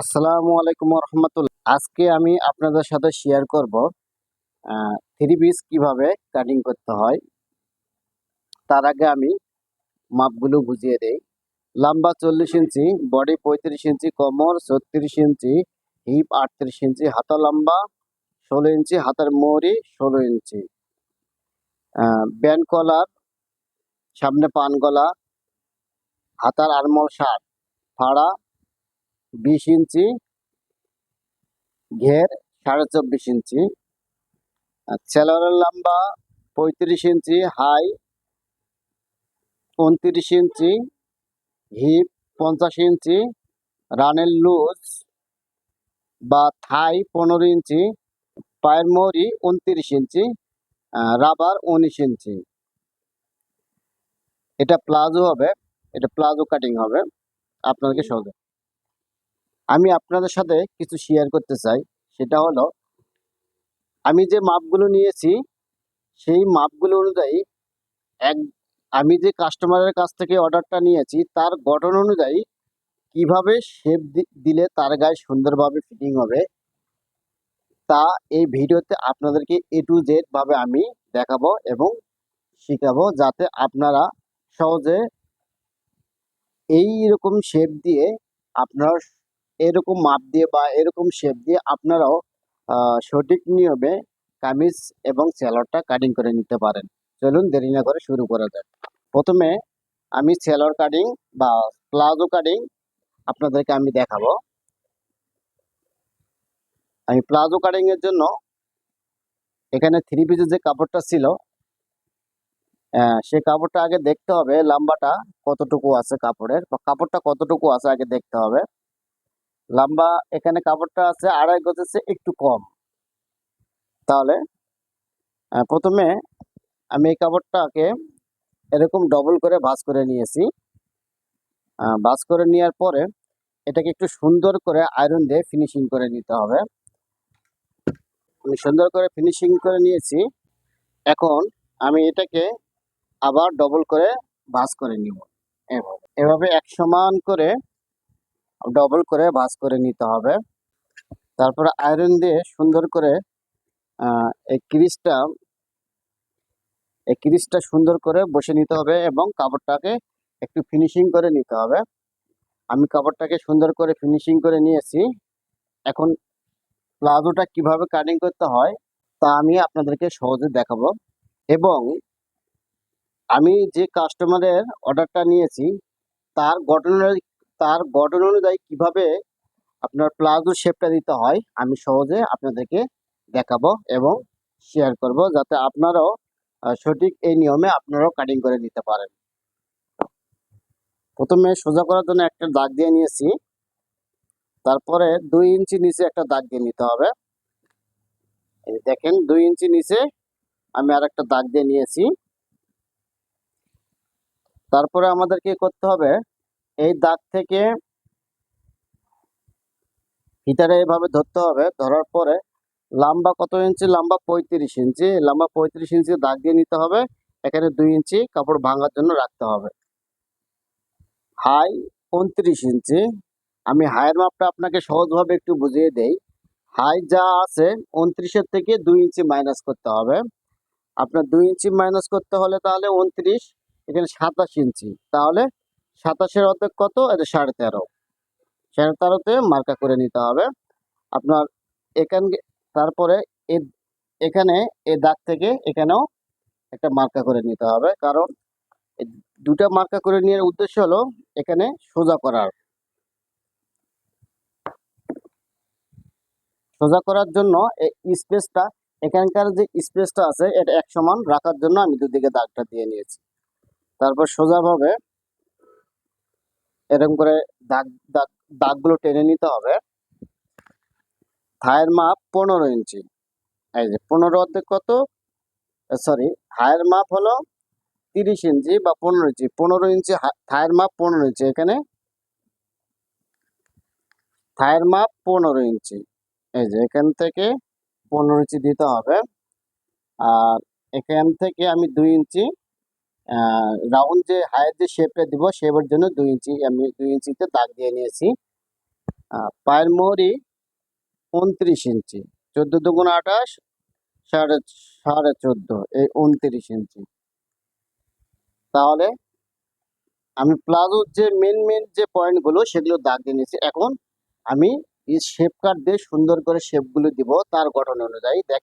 আসসালামু আলাইকুম রহমতুল্লাহ আজকে আমি আপনাদের সাথে শেয়ার করব থ্রি পিস কীভাবে কাটিং করতে হয়। তার আগে আমি মাপগুলো বুঝিয়ে দেই। লম্বা চল্লিশ ইঞ্চি, বডি পঁয়ত্রিশ ইঞ্চি, কোমর ছত্রিশ ইঞ্চি হিপ আটত্রিশ ইঞ্চি, হাতা লম্বা ষোলো ইঞ্চি, হাতার মোড়ি ষোলো ইঞ্চি। ব্যান্ড কলার সামনে পান গলা, হাতার আরমল ষাট ফাড়া বিশ ইঞ্চি, ঘের সাড়ে চব্বিশ ইঞ্চি সেলোয়ারের লম্বা পঁয়ত্রিশ ইঞ্চি, হাই উনত্রিশ ইঞ্চি, হিপ পঞ্চাশ ইঞ্চি, রানের লুজ বা থাই পনেরো ইঞ্চি, পায়ের মরি উনত্রিশ ইঞ্চি রাবার উনিশ ইঞ্চি। এটা প্লাজো হবে, এটা প্লাজো কাটিং হবে। আপনাদেরকে সহজে আমি আপনাদের সাথে কিছু শেয়ার করতে চাই। সেটা হলো, আমি যে মাপগুলো নিয়েছি, সেই মাপগুলো অনুযায়ী এক, আমি যে কাস্টমারের কাছ থেকে অর্ডারটা নিয়েছি, তার গঠন অনুযায়ী কীভাবে শেপ দিলে তার গায়ে সুন্দরভাবে ফিটিং হবে, তা এই ভিডিওতে আপনাদেরকে এ টু জেড ভাবে আমি দেখাবো এবং শিখাবো যাতে আপনারা সহজে এই রকম শেপ দিয়ে আপনারা এরকম মাপ দিয়ে বা এরকম শেপ দিয়ে আপনারাও সঠিক নিয়মে কামিজ এবং সেলরটা কাটিং করে নিতে পারেন। চলুন দেরি না করে শুরু করা যাক। প্রথমে আমি সেলর কাটিং বা প্লাজো কাটিং আপনাদেরকে আমি দেখাবো। আমি প্লাজো কাটিং এর জন্য এখানে থ্রি পিসের যে কাপড়টা ছিল সেই কাপড়টা আগে দেখতে হবে লম্বাটা কতটুকু আছে কাপড়ের বা কাপড়টা কতটুকু আছে আগে দেখতে হবে। লম্বা এখানে কাপড়টা আছে, আড়াই গজের চেয়ে একটু কম। তাহলে প্রথমে আমি এই কাপড়টাকে এরকম ডবল করে ভাঁজ করে নিয়েছি। ভাঁজ করে নেওয়ার পরে এটাকে একটু সুন্দর করে আয়রন দিয়ে ফিনিশিং করে নিতে হবে। আমি সুন্দর করে ফিনিশিং করে নিয়েছি। এখন আমি এটাকে আবার ডবল করে ভাঁজ করে নিব। এভাবে। এভাবে এক সমান করে ডবল করে ভাঁজ করে নিতে হবে। তারপর আয়রন দিয়ে সুন্দর করে এই ক্রিজটা এই ক্রিজটা সুন্দর করে বসে নিতে হবে এবং কাপড়টাকে একটু ফিনিশিং করে নিতে হবে। আমি কাপড়টাকে সুন্দর করে ফিনিশিং করে নিয়েছি। এখন প্লাজোটা কীভাবে কাটিং করতে হয় তা আমি আপনাদেরকে সহজে দেখাবো। এবং আমি যে কাস্টমারের অর্ডারটা নিয়েছি, তার গঠন অনুযায়ী- তার গঠন অনুযায়ী কীভাবে আপনার প্লাজো শেপটা দিতে হয়, আমি সহজে আপনাদেরকে দেখাবো এবং শেয়ার করব যাতে আপনারাও সঠিক এই নিয়মে আপনারাও কাটিং করে নিতে পারেন। প্রথমে সোজা করার জন্য একটা দাগ দিয়ে নিয়েছি। তারপরে দুই ইঞ্চি নিচে একটা দাগ দিয়ে নিতে হবে। দেখেন, দুই ইঞ্চি নিচে আমি আর একটা দাগ দিয়ে নিয়েছি। তারপরে আমাদেরকে করতে হবে এই দাগ থেকে ফিতারে এভাবে ধরতে হবে। ধরার পরে লম্বা কত ইঞ্চি? লম্বা পঁয়ত্রিশ ইঞ্চি। লম্বা পঁয়ত্রিশ ইঞ্চি দাগ দিয়ে নিতে হবে। এখানে দুই ইঞ্চি কাপড় ভাঙার জন্য রাখতে হবে। হাই উনত্রিশ ইঞ্চি। আমি হাইয়ের মাপটা আপনাকে সহজভাবে একটু বুঝিয়ে দেই। হাই যা আছে উনত্রিশের থেকে দুই ইঞ্চি মাইনাস করতে হবে। আপনার দুই ইঞ্চি মাইনাস করতে হলে তাহলে উনত্রিশ, এখানে সাতাশ ইঞ্চি। তাহলে সাতাশের অর্ধেক কত? এটা সাড়ে তেরো। সাড়ে তেরোতে মার্কা করে নিতে হবে। আপনার এখান তারপরে এ- এখানে এই দাগ থেকে এখানেও একটা মার্কা করে নিতে হবে। কারণ দুটা মার্কা করে নেওয়ার উদ্দেশ্য হলো এখানে সোজা করার। সোজা করার জন্য এই স্পেসটা, এখানকার যে স্পেসটা আছে, এটা এক সমান রাখার জন্য আমি দুদিকে দাগটা দিয়ে নিয়েছি। তারপর সোজাভাবে এরকম করে দাগ দাগ, দাগগুলো টেনে নিতে হবে। থায়ের মাপ পনেরো ইঞ্চি। এই যে পনেরো অর্ধেক কত? সরি হায়ের মাপ হলো তিরিশ ইঞ্চি বা পনেরো ইঞ্চি। পনেরো ইঞ্চি থায়ের মাপ পনেরো ইঞ্চি। এখানে থায়ের মাপ পনেরো ইঞ্চি। এই যে এখান থেকে পনেরো ইঞ্চি দিতে হবে। আর এখান থেকে আমি দুই ইঞ্চি রাউন্ড যে হায়ের যে শেপটা দিব শেপের জন্য দুই ইঞ্চি, আমি দুই ইঞ্চিতে দাগ দিয়ে নিয়েছি। পায়ের মোহরি উনত্রিশ ইঞ্চি, চোদ্দ দুগুণ আঠাশ, সাড়ে সাড়ে চোদ্দ, এই উনত্রিশ ইঞ্চি। তাহলে আমি প্লাজোর যে মেন মেন যে পয়েন্টগুলো সেগুলো দাগ দিয়ে নিয়েছি। এখন আমি এই শেপ কাট দিয়ে সুন্দর করে শেপগুলো দিব, তার গঠন অনুযায়ী। দেখ